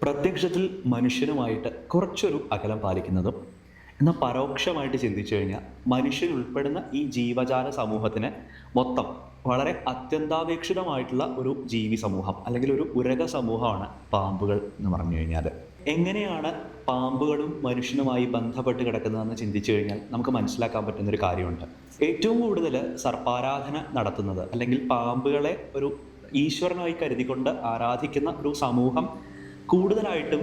പ്രത്യക്ഷത്തിൽ മനുഷ്യനുമായിട്ട് കുറച്ചൊരു അകലം പാലിക്കുന്നതും എന്നാൽ പരോക്ഷമായിട്ട് ചിന്തിച്ചു കഴിഞ്ഞാൽ മനുഷ്യൻ ഉൾപ്പെടുന്ന ഈ ജീവജാല സമൂഹത്തിന് മൊത്തം വളരെ അത്യന്താപേക്ഷിതമായിട്ടുള്ള ഒരു ജീവി സമൂഹം അല്ലെങ്കിൽ ഒരു ഉരക സമൂഹമാണ് പാമ്പുകൾ എന്ന് പറഞ്ഞു കഴിഞ്ഞാൽ എങ്ങനെയാണ് പാമ്പുകളും മനുഷ്യനുമായി ബന്ധപ്പെട്ട് കിടക്കുന്നതെന്ന് ചിന്തിച്ചു കഴിഞ്ഞാൽ നമുക്ക് മനസ്സിലാക്കാൻ പറ്റുന്ന ഒരു കാര്യമുണ്ട്. ഏറ്റവും കൂടുതൽ സർപ്പാരാധന നടത്തുന്നത് അല്ലെങ്കിൽ പാമ്പുകളെ ഒരു ഈശ്വരനായി കരുതിക്കൊണ്ട് ആരാധിക്കുന്ന ഒരു സമൂഹം കൂടുതലായിട്ടും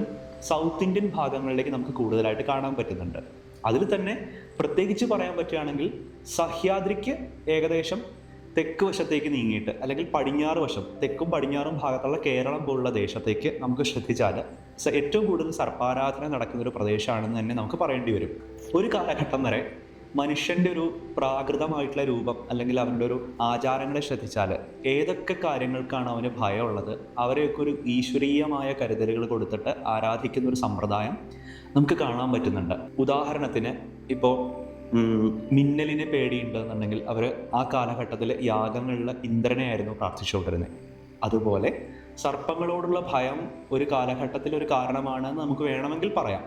സൗത്ത് ഇന്ത്യൻ ഭാഗങ്ങളിലേക്ക് നമുക്ക് കൂടുതലായിട്ട് കാണാൻ പറ്റുന്നുണ്ട്. അതിൽ തന്നെ പ്രത്യേകിച്ച് പറയാൻ പറ്റുകയാണെങ്കിൽ സഹ്യാദ്രിക്ക് ഏകദേശം തെക്ക് വശത്തേക്ക് നീങ്ങിയിട്ട് അല്ലെങ്കിൽ പടിഞ്ഞാറ് വശം തെക്കും പടിഞ്ഞാറും ഭാഗത്തുള്ള കേരളം പോലുള്ള ദേശത്തേക്ക് നമുക്ക് ശ്രദ്ധിച്ചാൽ ഏറ്റവും കൂടുതൽ സർപ്പാരാധന നടക്കുന്ന ഒരു പ്രദേശമാണെന്ന് തന്നെ നമുക്ക് പറയേണ്ടി വരും. ഒരു കാലഘട്ടം വരെ മനുഷ്യന്റെ ഒരു പ്രാകൃതമായിട്ടുള്ള രൂപം അല്ലെങ്കിൽ അവന്റെ ഒരു ആചാരങ്ങളെ ശ്രദ്ധിച്ചാൽ ഏതൊക്കെ കാര്യങ്ങൾക്കാണ് അവന് ഭയമുള്ളത് അവരെയൊക്കെ ഒരു ഈശ്വരീയമായ കരുതലുകൾ കൊടുത്തിട്ട് ആരാധിക്കുന്ന ഒരു സമ്പ്രദായം നമുക്ക് കാണാൻ പറ്റുന്നുണ്ട്. ഉദാഹരണത്തിന് ഇപ്പോൾ മിന്നലിനെ പേടിയുണ്ടെന്നുണ്ടെങ്കിൽ അവർ ആ കാലഘട്ടത്തിൽ യാഗങ്ങളിൽ ഇന്ദ്രനെയായിരുന്നു പ്രാർത്ഥിച്ചുകൊണ്ടിരുന്നത് അതുപോലെ സർപ്പങ്ങളോടുള്ള ഭയം ഒരു കാലഘട്ടത്തിൽ ഒരു കാരണമാണെന്ന് നമുക്ക് വേണമെങ്കിൽ പറയാം.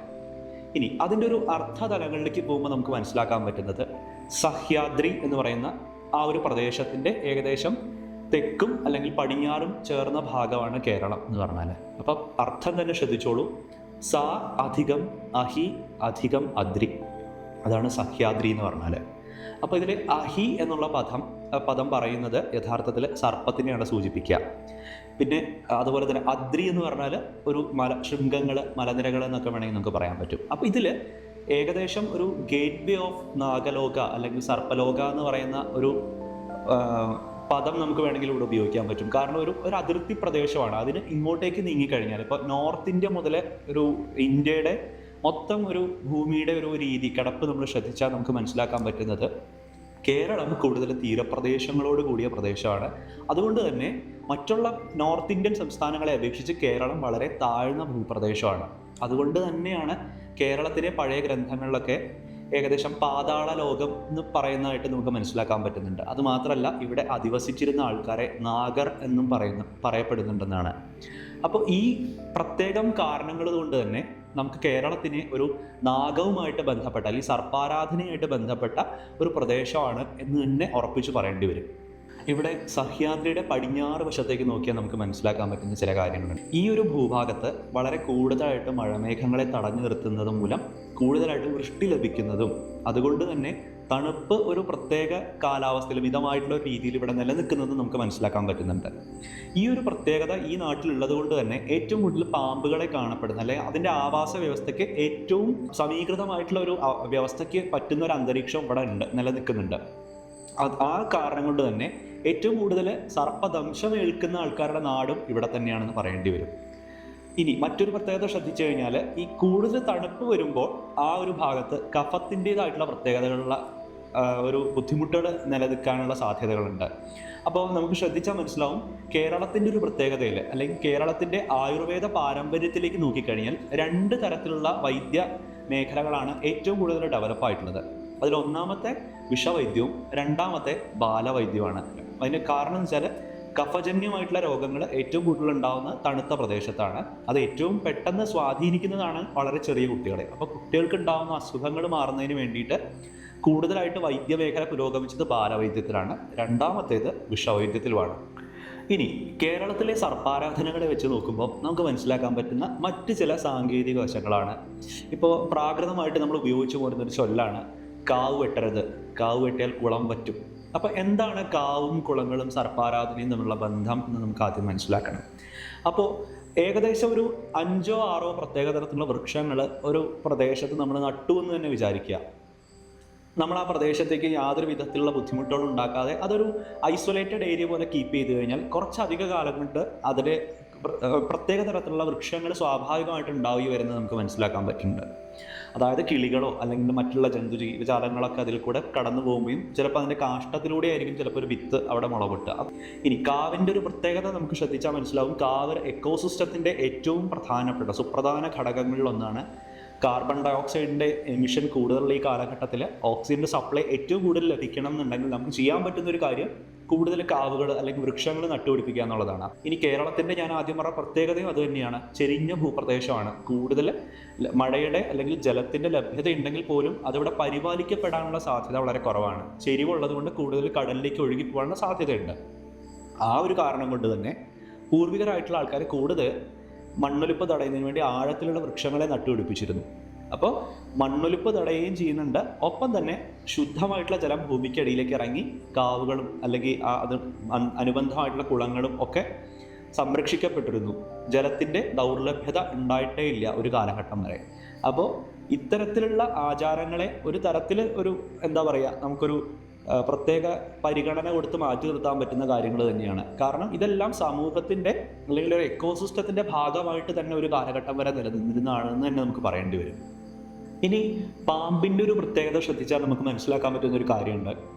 ഇനി അതിന്റെ ഒരു അർത്ഥതലങ്ങളിലേക്ക് പോകുമ്പോൾ നമുക്ക് മനസ്സിലാക്കാൻ പറ്റുന്നത് സഹ്യാദ്രി എന്ന് പറയുന്ന ആ ഒരു പ്രദേശത്തിന്റെ ഏകദേശം തെക്കും അല്ലെങ്കിൽ പടിഞ്ഞാറും ചേർന്ന ഭാഗമാണ് കേരളം എന്ന് പറഞ്ഞാൽ അപ്പം അർത്ഥം തന്നെ ശ്രദ്ധിച്ചോളൂ. സ അധികം അഹി അധികം അദ്രി. അതാണ് സഹ്യാദ്രി എന്ന് പറഞ്ഞാൽ അപ്പോൾ ഇതിൽ അഹി എന്നുള്ള പദം പദം പറയുന്നത് യഥാർത്ഥത്തിൽ സർപ്പത്തിനെയാണ് സൂചിപ്പിക്കുക. പിന്നെ അതുപോലെ തന്നെ അദ്രി എന്ന് പറഞ്ഞാൽ ഒരു മല ശൃംഗങ്ങൾ മലനിരകൾ എന്നൊക്കെ വേണമെങ്കിൽ നമുക്ക് പറയാൻ പറ്റും. അപ്പോൾ ഇതിൽ ഏകദേശം ഒരു ഗേറ്റ് വേ ഓഫ് നാഗലോക അല്ലെങ്കിൽ സർപ്പലോക എന്ന് പറയുന്ന ഒരു പദം നമുക്ക് വേണമെങ്കിൽ ഇവിടെ ഉപയോഗിക്കാൻ പറ്റും. കാരണം ഒരു ഒരു അതിർത്തി പ്രദേശമാണ്. അതിന് ഇങ്ങോട്ടേക്ക് നീങ്ങിക്കഴിഞ്ഞാൽ ഇപ്പോൾ നോർത്ത് ഇന്ത്യ മുതൽ ഒരു ഇന്ത്യയുടെ മൊത്തം ഒരു ഭൂമിയുടെ ഒരു രീതി കിടപ്പ് നമ്മൾ ശ്രദ്ധിച്ചാൽ നമുക്ക് മനസ്സിലാക്കാൻ പറ്റുന്നത് കേരളം കൂടുതൽ തീരപ്രദേശങ്ങളോട് കൂടിയ പ്രദേശമാണ്. അതുകൊണ്ട് തന്നെ മറ്റുള്ള നോർത്ത് ഇന്ത്യൻ സംസ്ഥാനങ്ങളെ അപേക്ഷിച്ച് കേരളം വളരെ താഴ്ന്ന ഭൂപ്രദേശമാണ്. അതുകൊണ്ട് തന്നെയാണ് കേരളത്തിലെ പഴയ ഗ്രന്ഥങ്ങളിലൊക്കെ ഏകദേശം പാതാള ലോകം എന്ന് പറയുന്നതായിട്ട് നമുക്ക് മനസ്സിലാക്കാൻ പറ്റുന്നുണ്ട്. അതുമാത്രമല്ല ഇവിടെ അധിവസിച്ചിരുന്ന ആൾക്കാരെ നാഗർ എന്നും പറയുന്നു പറയപ്പെടുന്നുണ്ടെന്നാണ്. അപ്പോൾ ഈ പ്രത്യേകം കാരണങ്ങൾ കൊണ്ട് തന്നെ നമുക്ക് കേരളത്തിന് ഒരു നാഗവുമായിട്ട് ബന്ധപ്പെട്ട അല്ലെങ്കിൽ സർപ്പാരാധനയായിട്ട് ബന്ധപ്പെട്ട ഒരു പ്രദേശമാണ് എന്ന് തന്നെ ഉറപ്പിച്ച് പറയേണ്ടി വരും. ഇവിടെ സഹ്യാദ്രിയുടെ പടിഞ്ഞാറ് വശത്തേക്ക് നോക്കിയാൽ നമുക്ക് മനസ്സിലാക്കാൻ പറ്റുന്ന ചില കാര്യങ്ങളുണ്ട്. ഈ ഒരു ഭൂഭാഗത്ത് വളരെ കൂടുതലായിട്ട് മഴമേഘങ്ങളെ തടഞ്ഞു നിർത്തുന്നത് മൂലം കൂടുതലായിട്ട് വൃഷ്ടി ലഭിക്കുന്നതും അതുകൊണ്ട് തന്നെ തണുപ്പ് ഒരു പ്രത്യേക കാലാവസ്ഥയിൽ മിതമായിട്ടുള്ള രീതിയിൽ ഇവിടെ നിലനിൽക്കുന്നത് നമുക്ക് മനസ്സിലാക്കാൻ പറ്റുന്നുണ്ട്. ഈ ഒരു പ്രത്യേകത ഈ നാട്ടിലുള്ളത് കൊണ്ട് തന്നെ ഏറ്റവും കൂടുതൽ പാമ്പുകളെ കാണപ്പെടുന്ന അല്ലെങ്കിൽ അതിന്റെ ആവാസ വ്യവസ്ഥയ്ക്ക് ഏറ്റവും സമീകൃതമായിട്ടുള്ള ഒരു വ്യവസ്ഥയ്ക്ക് പറ്റുന്ന ഒരു അന്തരീക്ഷം ഇവിടെ ഉണ്ട് നിലനിൽക്കുന്നുണ്ട്. ആ കാരണം കൊണ്ട് തന്നെ ഏറ്റവും കൂടുതൽ സർപ്പദംശം ഏൽക്കുന്ന ആൾക്കാരുടെ നാടും ഇവിടെ തന്നെയാണെന്ന് പറയേണ്ടി വരും. ഇനി മറ്റൊരു പ്രത്യേകത ശ്രദ്ധിച്ചു കഴിഞ്ഞാൽ ഈ കൂടുതൽ തണുപ്പ് വരുമ്പോൾ ആ ഒരു ഭാഗത്ത് കഫത്തിന്റെതായിട്ടുള്ള പ്രത്യേകതകളുള്ള ഒരു ബുദ്ധിമുട്ടുകൾ നിലനിൽക്കാനുള്ള സാധ്യതകളുണ്ട്. അപ്പോൾ നമുക്ക് ശ്രദ്ധിച്ചാൽ മനസ്സിലാവും കേരളത്തിന്റെ ഒരു പ്രത്യേകതയിൽ അല്ലെങ്കിൽ കേരളത്തിന്റെ ആയുർവേദ പാരമ്പര്യത്തിലേക്ക് നോക്കിക്കഴിഞ്ഞാൽ രണ്ട് തരത്തിലുള്ള വൈദ്യ മേഖലകളാണ് ഏറ്റവും കൂടുതൽ ഡെവലപ്പായിട്ടുള്ളത് അതിൽ ഒന്നാമത്തെ വിഷവൈദ്യവും രണ്ടാമത്തെ ബാലവൈദ്യവുമാണ്. അതിന് കാരണം എന്ന് വെച്ചാൽ കഫജന്യമായിട്ടുള്ള രോഗങ്ങൾ ഏറ്റവും കൂടുതൽ ഉണ്ടാകുന്ന തണുത്ത പ്രദേശത്താണ്. അത് ഏറ്റവും പെട്ടെന്ന് സ്വാധീനിക്കുന്നതാണ് വളരെ ചെറിയ കുട്ടികളെ. അപ്പോൾ കുട്ടികൾക്ക് ഉണ്ടാകുന്ന അസുഖങ്ങൾ മാറുന്നതിന് വേണ്ടിയിട്ട് കൂടുതലായിട്ട് വൈദ്യമേഖല പുരോഗമിച്ചത് ബാലവൈദ്യത്തിലാണ്. രണ്ടാമത്തേത് വിഷവൈദ്യത്തിലുമാണ്. ഇനി കേരളത്തിലെ സർപ്പാരാധനകളെ വെച്ച് നോക്കുമ്പോൾ നമുക്ക് മനസ്സിലാക്കാൻ പറ്റുന്ന മറ്റ് ചില സാങ്കേതിക വശങ്ങളാണ്. ഇപ്പോൾ പ്രാകൃതമായിട്ട് നമ്മൾ ഉപയോഗിച്ചു പോരുന്ന ഒരു ചൊല്ലാണ് കാവ് വെട്ടരുത് കാവ് വെട്ടിയാൽ കുളം പറ്റും. അപ്പോൾ എന്താണ് കാവും കുളങ്ങളും സർപ്പാരാധനയും തമ്മിലുള്ള ബന്ധം എന്ന് നമുക്ക് ആദ്യം മനസ്സിലാക്കണം. അപ്പോൾ ഏകദേശം ഒരു അഞ്ചോ ആറോ പ്രത്യേക തരത്തിലുള്ള വൃക്ഷങ്ങൾ ഒരു പ്രദേശത്ത് നമ്മൾ നട്ടു എന്ന് തന്നെ വിചാരിക്കുക. നമ്മൾ ആ പ്രദേശത്തേക്ക് യാതൊരു വിധത്തിലുള്ള ബുദ്ധിമുട്ടുകളും ഉണ്ടാക്കാതെ അതൊരു ഐസൊലേറ്റഡ് ഏരിയ പോലെ കീപ്പ് ചെയ്ത് കഴിഞ്ഞാൽ കുറച്ചധിക കാലം കൊണ്ട് അതിലെ പ്രത്യേക തരത്തിലുള്ള വൃക്ഷങ്ങൾ സ്വാഭാവികമായിട്ട് ഉണ്ടാവുകയും വരുന്നത് നമുക്ക് മനസ്സിലാക്കാൻ പറ്റുന്നുണ്ട്. അതായത് കിളികളോ അല്ലെങ്കിൽ മറ്റുള്ള ജന്തു ജീവജാലങ്ങളൊക്കെ അതിൽ കൂടെ കടന്നു പോകുമ്പോഴും ചിലപ്പോൾ അതിന്റെ കാഷ്ടത്തിലൂടെ ആയിരിക്കും ചിലപ്പോൾ ഒരു വിത്ത് അവിടെ മുളപൊട്ടുക. ഇനി കാവിന്റെ ഒരു പ്രത്യേകത നമുക്ക് ശ്രദ്ധിച്ചാൽ മനസ്സിലാവും. കാവ് എക്കോസിസ്റ്റത്തിന്റെ ഏറ്റവും പ്രധാനപ്പെട്ട സുപ്രധാന ഘടകങ്ങളിൽ ഒന്നാണ് കാർബൺ ഡൈ ഓക്സൈഡിന്റെ എമിഷൻ കൂടുതലുള്ള ഈ കാലഘട്ടത്തിൽ ഓക്സിജന്റെ സപ്ലൈ ഏറ്റവും കൂടുതൽ ലഭിക്കണം എന്നുണ്ടെങ്കിൽ നമുക്ക് ചെയ്യാൻ പറ്റുന്ന ഒരു കാര്യം കൂടുതൽ കാവുകൾ അല്ലെങ്കിൽ വൃക്ഷങ്ങൾ നട്ടുപിടിപ്പിക്കുക എന്നുള്ളതാണ്. ഇനി കേരളത്തിന്റെ ഞാൻ ആദ്യം പറഞ്ഞ പ്രത്യേകതയും അത് തന്നെയാണ്. ചെരിഞ്ഞ ഭൂപ്രദേശമാണ്. കൂടുതൽ മഴയുടെ അല്ലെങ്കിൽ ജലത്തിന്റെ ലഭ്യത ഉണ്ടെങ്കിൽ പോലും അതിവിടെ പരിപാലിക്കപ്പെടാനുള്ള സാധ്യത വളരെ കുറവാണ്. ചെരിവുള്ളത് കൊണ്ട് കൂടുതൽ കടലിലേക്ക് ഒഴുകി പോകാനുള്ള സാധ്യതയുണ്ട്. ആ ഒരു കാരണം കൊണ്ട് തന്നെ പൂർവികരായിട്ടുള്ള ആൾക്കാർ കൂടുതൽ മണ്ണൊലിപ്പ് തടയുന്നതിന് വേണ്ടി ആഴത്തിലുള്ള വൃക്ഷങ്ങളെ നട്ടുപിടിപ്പിച്ചിരുന്നു. അപ്പോൾ മണ്ണൊലിപ്പ് തടയുകയും ചെയ്യുന്നുണ്ട്. ഒപ്പം തന്നെ ശുദ്ധമായിട്ടുള്ള ജലം ഭൂമിക്കടിയിലേക്ക് ഇറങ്ങി കാവുകളും അല്ലെങ്കിൽ അത് അനുബന്ധമായിട്ടുള്ള കുളങ്ങളും ഒക്കെ സംരക്ഷിക്കപ്പെട്ടിരുന്നു. ജലത്തിന്റെ ദൗർലഭ്യത ഉണ്ടായിട്ടേ ഇല്ല ഒരു കാലഘട്ടം വരെ. അപ്പോൾ ഇത്തരത്തിലുള്ള ആചാരങ്ങളെ ഒരു തരത്തിൽ ഒരു എന്താ പറയുക നമുക്കൊരു പ്രത്യേക പരിഗണന കൊടുത്ത് മാറ്റി നിർത്താൻ പറ്റുന്ന കാര്യങ്ങൾ തന്നെയാണ്. കാരണം ഇതെല്ലാം സമൂഹത്തിന്റെ അല്ലെങ്കിൽ ഒരു എക്കോസിസ്റ്റത്തിന്റെ ഭാഗമായിട്ട് തന്നെ ഒരു കാലഘട്ടം വരെ നിലനിന്നിരുന്നതാണെന്ന് തന്നെ നമുക്ക് പറയേണ്ടി വരും. ഇനി പാമ്പിന്റെ ഒരു പ്രത്യേകത ശ്രദ്ധിച്ചാൽ നമുക്ക് മനസ്സിലാക്കാൻ പറ്റുന്ന ഒരു കാര്യമുണ്ട്.